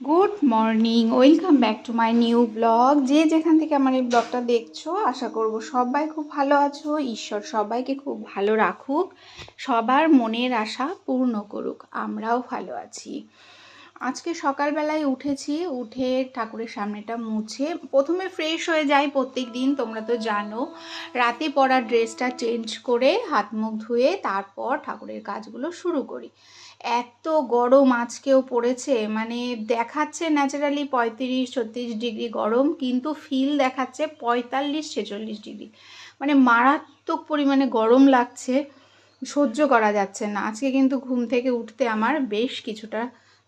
Good morning, welcome back to my new blog. যে যেখান থেকে আমার এই ব্লগটা দেখছ, আশা করব সবাই খুব ভালো আছো। ঈশ্বর সবাইকে খুব ভালো রাখুক, সবার মনের আশা পূর্ণ করুক, আমরাও ভালো আছি। আজকে সকালবেলায় উঠেছি, উঠে ঠাকুরের সামনেটা মুছে, প্রথমে ফ্রেশ হয়ে যাই প্রত্যেক দিন তোমরা তো জানো। রাতে পরা ড্রেসটা চেঞ্জ করে হাত মুখ ধুয়ে তারপর ঠাকুরের কাজগুলো শুরু করি। এত গরম আজকেও পড়েছে মানে দেখাচ্ছে ন্যাচারালি পঁয়ত্রিশ, ছত্রিশ ডিগ্রি গরম, কিন্তু ফিল দেখাচ্ছে পঁয়তাল্লিশ, ছেচল্লিশ ডিগ্রি। মানে মারাত্মক পরিমাণে গরম লাগছে, সহ্য করা যাচ্ছে না। আজকে কিন্তু ঘুম থেকে উঠতে আমার বেশ কিছুটা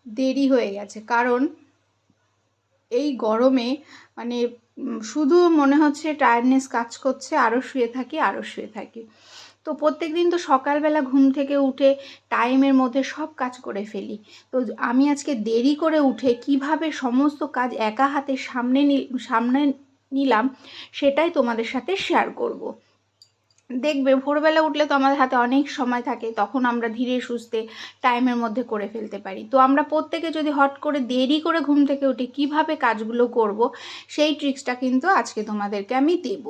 দেরি হয়ে গেছে। কারণ এই গরমে মানে শুধু মনে হচ্ছে টায়ার্ডনেস কাজ করছে আরও শুয়ে থাকি আরও শুয়ে থাকি। তো প্রত্যেক দিন তো সকালবেলা ঘুম থেকে উঠে টাইমের মধ্যে সব কাজ করে ফেলি। তো আমি আজকে দেরি করে উঠে কীভাবে সমস্ত কাজ একা হাতে সামনে সামনে নিলাম, সেটাই তোমাদের সাথে শেয়ার করব। দেখবে ভোরবেলা উঠলে তো আমাদের হাতে অনেক সময় থাকে, তখন আমরা ধীরে সুস্থে টাইমের মধ্যে করে ফেলতে পারি। তো আমরা প্রত্যেকে যদি হট করে দেরি করে ঘুম থেকে উঠে, কীভাবে কাজগুলো করব, সেই ট্রিক্সটা কিন্তু আজকে তোমাদেরকে আমি দেব।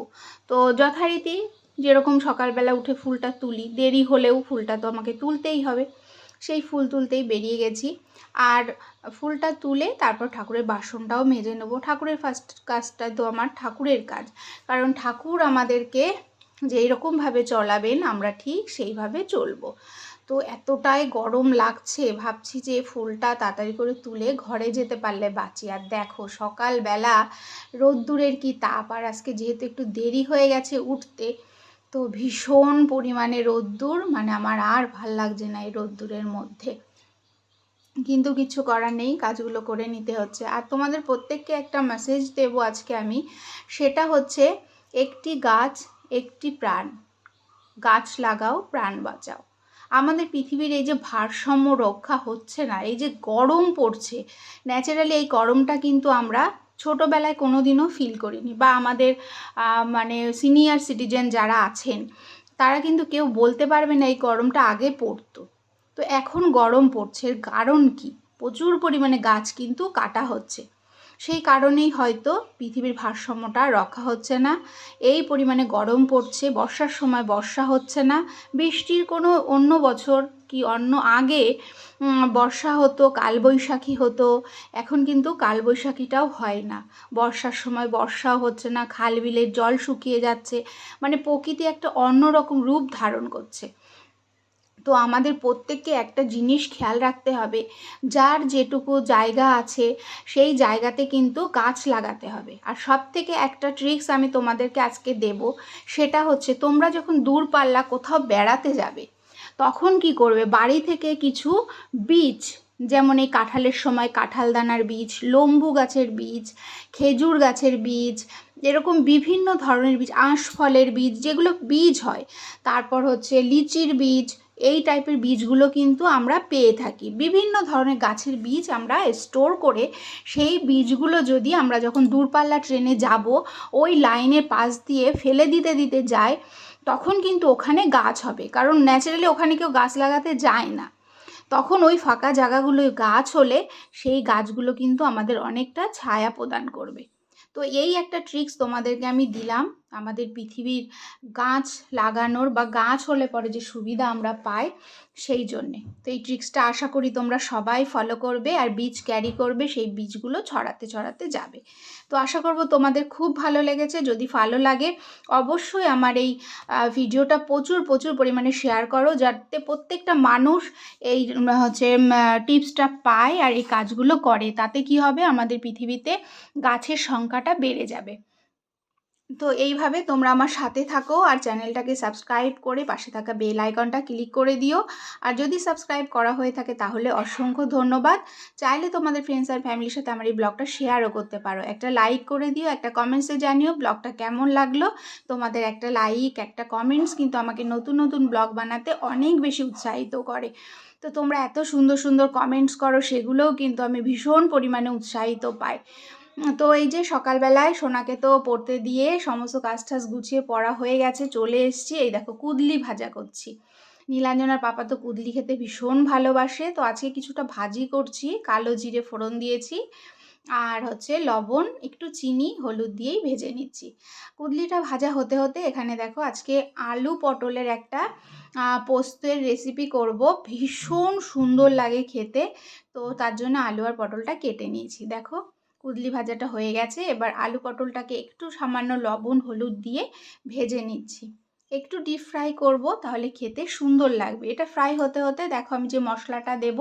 তো যথারীতি যেরকম সকালবেলা উঠে ফুলটা তুলি, দেরি হলেও ফুলটা তো আমাকে তুলতেই হবে। সেই ফুল তুলতেই বেরিয়ে গেছি। আর ফুলটা তুলে তারপর ঠাকুরের বাসনটাও মেজে নেব। ঠাকুরের ফার্স্ট কাজটা তো আমার ঠাকুরের কাজ। কারণ ঠাকুর আমাদেরকে যেই রকমভাবে চলাবেন, আমরা ঠিক সেইভাবে চলবো। তো এতটাই গরম লাগছে, ভাবছি যে ফুলটা তাড়াতাড়ি করে তুলে ঘরে যেতে পারলে বাঁচি। আর দেখো, সকালবেলা রোদ্দুরের কি তাপ, আর আজকে যেহেতু একটু দেরি হয়ে গেছে উঠতে, তো ভীষণ পরিমাণে রোদ্দুর মানে আমার আর ভালো লাগছে না এই রোদ্দুরের মধ্যে। কিন্তু কিছু করার নেই, কাজগুলো করে নিতে হচ্ছে। আর তোমাদের প্রত্যেককে একটা মেসেজ দেব আজকে আমি, সেটা হচ্ছে, একটি গাছ একটি প্রাণ। গাছ লাগাও, প্রাণ বাঁচাও। আমাদের পৃথিবীর এই যে ভারসাম্য রক্ষা হচ্ছে না, এই যে গরম পড়ছে ন্যাচারালি এই গরমটা কিন্তু আমরা ছোটোবেলায় কোনো দিনও ফিল করিনি বা আমাদের মানে সিনিয়র সিটিজেন যারা আছেন, তারা কিন্তু কেউ বলতে পারবে না এই গরমটা আগে পড়তো। তো এখন গরম পড়ছে, এর কারণ কি? প্রচুর পরিমাণে গাছ কিন্তু কাটা হচ্ছে। সেই কারণেই হয়তো পৃথিবীর ভারসাম্যটা রক্ষা হচ্ছে না। এই পরিমাণে গরম পড়ছে, বর্ষার সময় বর্ষা হচ্ছে না। বৃষ্টির কোনো অন্য বছর কি অন্য আগে বর্ষা হতো, কালবৈশাখী হতো, এখন কিন্তু কালবৈশাখীটাও হয় না। বর্ষার সময় বর্ষাও হচ্ছে না, খাল বিলের জল শুকিয়ে যাচ্ছে মানে প্রকৃতি একটা অন্যরকম রূপ ধারণ করছে। তো আমাদের প্রত্যেককে একটা জিনিস খেয়াল রাখতে হবে। যার যেটুকু জায়গা আছে, সেই জায়গাতে কিন্তু গাছ লাগাতে হবে। আর সব থেকে একটা ট্রিক্স আমি তোমাদেরকে আজকে দেব, সেটা হচ্ছে তোমরা যখন দূর পাল্লা কোথাও বেড়াতে যাবে, তখন কি করবে? বাড়ি থেকে কিছু বীজ, যেমন এই কাঁঠালের সময় কাঁঠাল দানার বীজ, লম্বু গাছের বীজ, খেজুর গাছের বীজ, এরকম বিভিন্ন ধরনের বীজ আঁশ ফলের বীজ, যেগুলো বীজ হয়। তারপর হচ্ছে লিচির বীজ এই টাইপের বীজগুলো কিন্তু আমরা পেয়ে থাকি। বিভিন্ন ধরনের গাছের বীজ আমরা স্টোর করে সেই বীজগুলো যদি আমরা যখন দূরপাল্লা ট্রেনে যাব, ওই লাইনের পাশ দিয়ে ফেলে দিতে দিতে যাই, তখন কিন্তু ওখানে গাছ হবে। কারণ ন্যাচারালি ওখানে কেউ গাছ লাগাতে যায় না। তখন ওই ফাঁকা জায়গাগুলোয় গাছ হলে সেই গাছগুলো কিন্তু আমাদের অনেকটা ছায়া প্রদান করবে। তো এই একটা ট্রিক্স তোমাদেরকে আমি দিলাম। আমাদের পৃথিবীর গাছ লাগানোর বা গাছ হলে পরে যে সুবিধা আমরা পাই সেই জন্যে। তো এই ট্রিক্সটা আশা করি তোমরা সবাই ফলো করবে আর বীজ ক্যারি করবে, সেই বীজগুলো ছড়াতে ছড়াতে যাবে। তো আশা করব তোমাদের খুব ভালো লেগেছে। যদি ভালো লাগে অবশ্যই আমার এই ভিডিওটা প্রচুর প্রচুর পরিমাণে শেয়ার করো যাতে প্রত্যেকটা মানুষ এই হচ্ছে টিপসটা পায় আর এই কাজগুলো করে। তাতে কি হবে? আমাদের পৃথিবীতে গাছের সংখ্যাটা বেড়ে যাবে। তো এইভাবে তোমরা আমার সাথে থাকো আর চ্যানেলটাকে সাবস্ক্রাইব করে পাশে থাকা বেল আইকনটা ক্লিক করে দিও। আর যদি সাবস্ক্রাইব করা হয়ে থাকে তাহলে অসংখ্য ধন্যবাদ। চাইলে তোমাদের ফ্রেন্ডস আর ফ্যামিলির সাথে আমার এই ব্লগটা শেয়ারও করতে পারো। একটা লাইক করে দিও, একটা কমেন্টসে জানিও ব্লগটা কেমন লাগল। তোমাদের একটা লাইক একটা কমেন্টস কিন্তু আমাকে নতুন নতুন ব্লগ বানাতে অনেক বেশি উৎসাহিত করে। তো তোমরা এত সুন্দর সুন্দর কমেন্টস করো, সেগুলোও কিন্তু আমি ভীষণ পরিমাণে উৎসাহিত পাই। তো এই যে সকালবেলায় সোনাকে তো পড়তে দিয়ে সমস্ত কাজ টাজ গুছিয়ে পড়া হয়ে গেছে, চলে এসছি। এই দেখো কুদলি ভাজা করছি। নীলাঞ্জনার পাপা তো কুদলি খেতে ভীষণ ভালোবাসে। তো আজকে কিছুটা ভাজি করছি, কালো জিরে ফোড়ন দিয়েছি আর হচ্ছে লবণ, একটু চিনি, হলুদ দিয়েই ভেজে নিচ্ছি। কুদলিটা ভাজা হতে হতে এখানে দেখো আজকে আলু পটলের একটা পোস্তের রেসিপি করব। ভীষণ সুন্দর লাগে খেতে। তো তার জন্য আলু আর পটলটা কেটে নিয়েছি। দেখো কুদলি ভাজাটা হয়ে গেছে। এবার আলু পটলটাকে একটু সামান্য লবণ, হলুদ দিয়ে ভেজে নিচ্ছি। একটু ডিপ ফ্রাই করব তাহলে খেতে সুন্দর লাগবে। এটা ফ্রাই হতে হতে দেখো আমি যে মশলাটা দেব,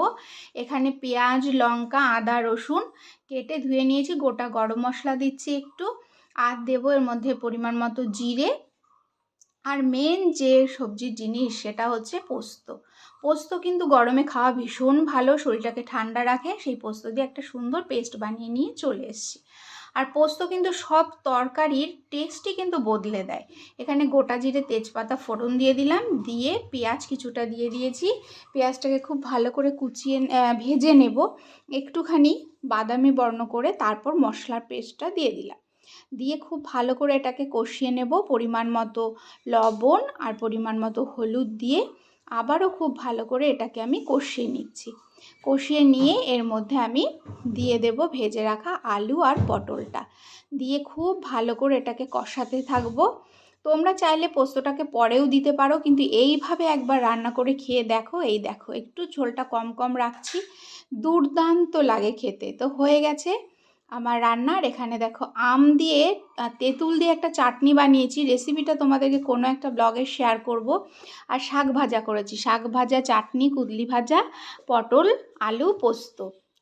এখানে পেঁয়াজ, লঙ্কা, আদা, রসুন কেটে ধুয়ে নিয়েছি। গোটা গরম মশলা দিচ্ছি একটু। আর দেবো এর মধ্যে পরিমাণ মতো জিরে আর মেন যে সবজির জিনিস সেটা হচ্ছে পোস্ত। পোস্ত কিন্তু গরমে খাওয়া ভীষণ ভালো, শরীরটাকে ঠান্ডা রাখে, সেই পোস্ত দিয়ে একটা সুন্দর পেস্ট বানিয়ে নিয়ে চলে এসেছি। আর পোস্ত কিন্তু সব তরকারির টেস্টই কিন্তু বদলে দেয়। এখানে গোটা জিরে তেজপাতা ফোড়ন দিয়ে দিলাম, দিয়ে পেঁয়াজ কিছুটা দিয়ে দিয়েছি। পেঁয়াজটাকে খুব ভালো করে কুচিয়ে ভেজে নেব। একটুখানি বাদামি বর্ণ করে তারপর মশলার পেস্টটা দিয়ে দিলাম। দিয়ে খুব ভালো করে এটাকে কষিয়ে নেব পরিমাণ মতো লবণ আর পরিমাণ মতো হলুদ দিয়ে। আবারও খুব ভালো করে এটাকে আমি কষিয়ে নিচ্ছি। কষিয়ে নিয়ে এর মধ্যে আমি দিয়ে দেব ভেজে রাখা আলু আর পটলটা। দিয়ে খুব ভালো করে এটাকে কষাতে থাকব। তোমরা চাইলে পোস্তটাকে পরেও দিতে পারো, কিন্তু এইভাবে একবার রান্না করে খেয়ে দেখো। এই দেখো, একটু ঝোলটা কম কম রাখছি। দুর্দান্ত লাগে খেতে। তো হয়ে গেছে। আমার রান্নার এখানে দেখো আম দিয়ে তেঁতুল দিয়ে একটা চাটনি বানিয়েছি। রেসিপিটা তোমাদেরকে কোনো একটা ব্লগে শেয়ার করব। আর শাক ভাজা করেছি। শাক ভাজা, চাটনি, কুদলি ভাজা, পটল, আলু, পোস্ত।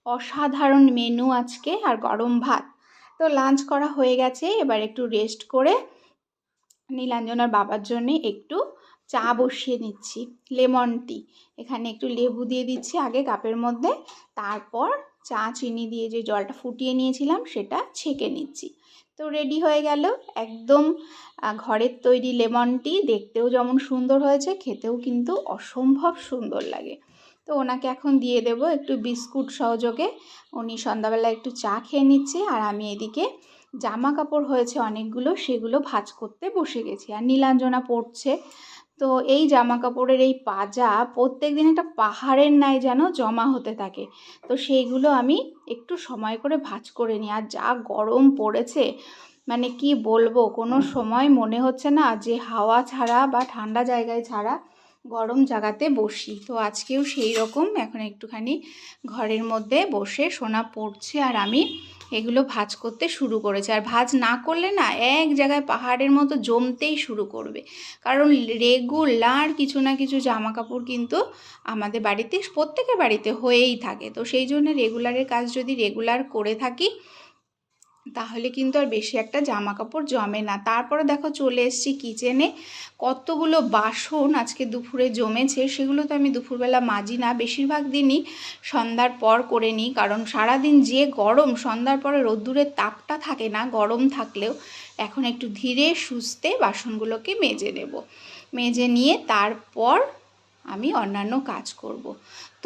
অসাধারণ মেনু আজকে, আর গরম ভাত। তো লাঞ্চ করা হয়ে গেছে। এবার একটু রেস্ট করে নীলাঞ্জনার বাবার জন্যে একটু চা বসিয়ে নিচ্ছি। লেমন টি এখানে একটু লেবু দিয়ে দিচ্ছি আগে কাপের মধ্যে। তারপর চা চিনি দিয়ে যে জলটা ফুটিয়ে নিয়েছিলাম, সেটা ছেঁকে নিচ্ছি। তো রেডি হয়ে গেল। একদম ঘরের তৈরি লেমন টি দেখতেও যেমন সুন্দর হয়েছে, খেতেও কিন্তু অসম্ভব সুন্দর লাগে। তো ওনাকে এখন দিয়ে দেব একটু বিস্কুট সহযোগে। উনি সন্ধ্যাবেলা একটু চা খেয়ে নিচ্ছে, আর আমি এদিকে জামা কাপড় হয়েছে অনেকগুলো, সেগুলো ভাজ করতে বসে গেছি। আর নীলাঞ্জনা পড়ছে তো এই জামা কাপড়ের এই পাজা প্রত্যেক দিন একটা পাহাড়ের ন্যায় যেন জমা হতে থাকে। তো সেইগুলো আমি একটু সময় করে ভাজ করে নিই। আর যা গরম পড়েছে মানে কি বলব কোনো সময় মনে হচ্ছে না যে হাওয়া ছাড়া বা ঠান্ডা জায়গায় ছাড়া গরম জায়গাতে বসি। তো আজকেও সেই রকম। এখন একটুখানি ঘরের মধ্যে বসে সোনা পড়ছে আর আমি এগুলো ভাজ করতে শুরু করেছে। আর ভাজ না করলে না এক জায়গায় পাহাড়ের মতো জমতেই শুরু করবে। কারণ রেগুলার কিছু না কিছু জামা কাপড় কিন্তু আমাদের বাড়িতে, প্রত্যেকের বাড়িতে হয়েই থাকে। তো সেই জন্য রেগুলারের কাজ যদি রেগুলার করে থাকি তাহলে কিন্তু আর বেশি একটা জামা কাপড় জমে না। তারপরে দেখো চলে এসছি কিচেনে কতগুলো বাসন আজকে দুপুরে জমেছে, সেগুলো তো আমি দুপুরবেলা মাজি না। বেশিরভাগ দিনই সন্ধ্যার পর করে নিই, কারণ সারাদিন যে গরম, সন্ধ্যার পরে রোদ্দুরের তাপটা থাকে না, গরম থাকলেও এখন একটু ধীরে সুস্থে বাসনগুলোকে মেজে নেব। মেজে নিয়ে তারপর আমি অন্যান্য কাজ করব।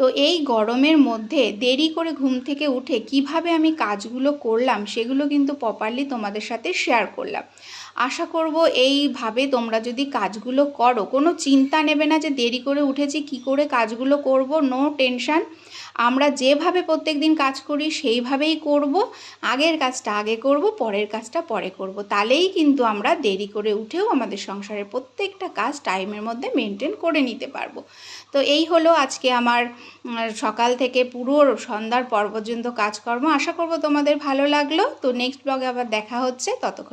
তো এই গরমের মধ্যে দেরি করে ঘুম থেকে উঠে কীভাবে আমি কাজগুলো করলাম সেগুলো কিন্তু প্রপারলি তোমাদের সাথে শেয়ার করলাম। আশা করব এইভাবে তোমরা যদি কাজগুলো করো, কোনো চিন্তা নেবে না যে দেরি করে উঠেছি, কি করে কাজগুলো করব নো টেনশান আমরা যেভাবে প্রত্যেক দিন কাজ করি, সেইভাবেই করব। আগের কাজটা আগে করব, পরের কাজটা পরে করব। তাহলেই কিন্তু আমরা দেরি করে উঠেও আমাদের সংসারের প্রত্যেকটা কাজ টাইমের মধ্যে মেনটেন করে নিতে পারব। তো এই হলো আজকে আমার সকাল থেকে পুরো সন্ধ্যার পর পর্যন্ত কাজকর্ম। আশা করব তোমাদের ভালো লাগল। তো নেক্সট ব্লগে আবার দেখা হচ্ছে। ততক্ষণ